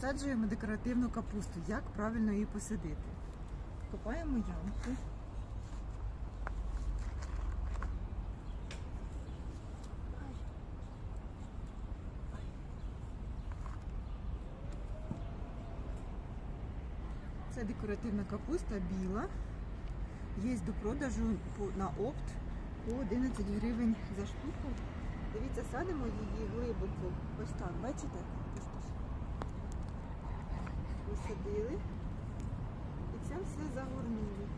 Висаджуємо декоративну капусту. Як правильно її посадити? Копаємо ямку. Це декоративна капуста біла. Є до продажу на опт по 11 гривень за штуку. Дивіться, садимо її глибоко. Ось так, бачите? Висадили. І це все загорнули.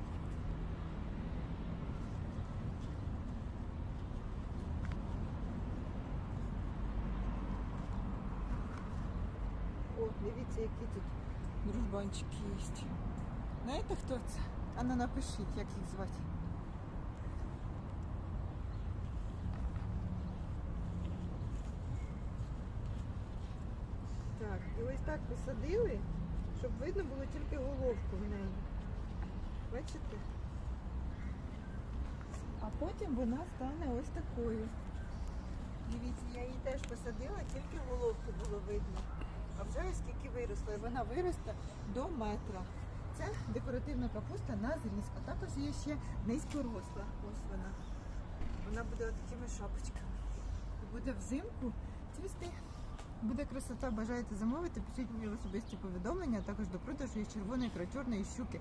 О, дивіться, які тут дружбанчики є. Знаєте, хто це? А ну напишіть, як їх звати. Так, і ось так посадили, щоб видно було тільки головку в неї. Бачите? А потім вона стане ось такою. Дивіться, я її теж посадила, тільки головку було видно. А вже ось скільки виросла. І вона виросте до метра. Це декоративна капуста на зріз. А також є ще низькоросла. Ось вона. Вона буде такими шапочками. І буде взимку цвісти. Буде красота, бажаєте замовити, пишіть мені особисті повідомлення, а також до продажу є червоної, крачорної щуки.